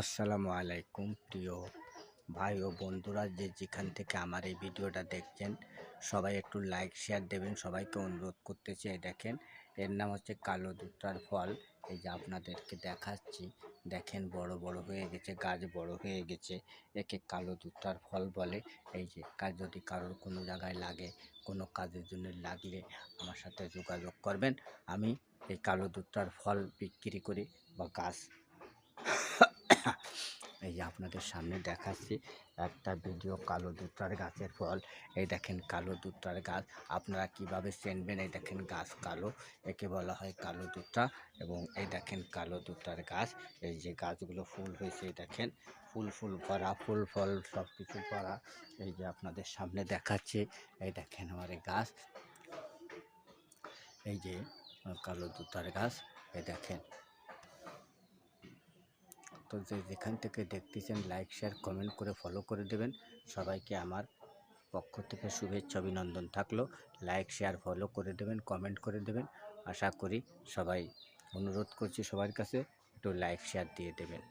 আসসালামু আলাইকুম, প্রিয় ভাই ও বন্ধুরা। যে যেখান থেকে আমার এই ভিডিওটা দেখছেন, সবাই একটু লাইক শেয়ার দেবেন। সবাইকে অনুরোধ করতে চাই দেখেন, এর নাম হচ্ছে কালো দুটার ফল। এই যে আপনাদেরকে দেখাচ্ছি, দেখেন, বড় বড় হয়ে গেছে, গাছ বড় হয়ে গেছে, একে কালো দুটার ফল বলে। এই যে, কাজ যদি কারোর কোনো জায়গায় লাগে, কোনো কাজের জন্য লাগলে আমার সাথে যোগাযোগ করবেন। আমি এই কালো দুটার ফল বিক্রি করি বা গাছ এই যে আপনাদের সামনে দেখাচ্ছি একটা ভিডিও কালো দুটার গাছের ফল। এই দেখেন কালো দুটার গাছ। আপনারা কীভাবে চেনবেন? এই দেখেন গাছ কালো। একে বলা হয় কালো দুটা এবং এই দেখেন কালো দুটার গাছ। এই যে গাছগুলো ফুল হয়েছে দেখেন। ফুল ফুল ভরা, ফুল ফল সব কিছু ভরা। এই যে আপনাদের সামনে দেখাচ্ছে। এই দেখেন আমার গাছ। এই যে কালো দুটার গাছ। এই দেখেন। তো যে যেখান থেকে দেখতেছেন লাইক শেয়ার কমেন্ট করে ফলো করে দেবেন। সবাইকে আমার পক্ষ থেকে শুভেচ্ছা, অভিনন্দন থাকল। লাইক শেয়ার ফলো করে দেবেন কমেন্ট করে দেবেন। আশা করি সবাই অনুরোধ করছি সবার কাছে একটু লাইক শেয়ার দিয়ে দেবেন।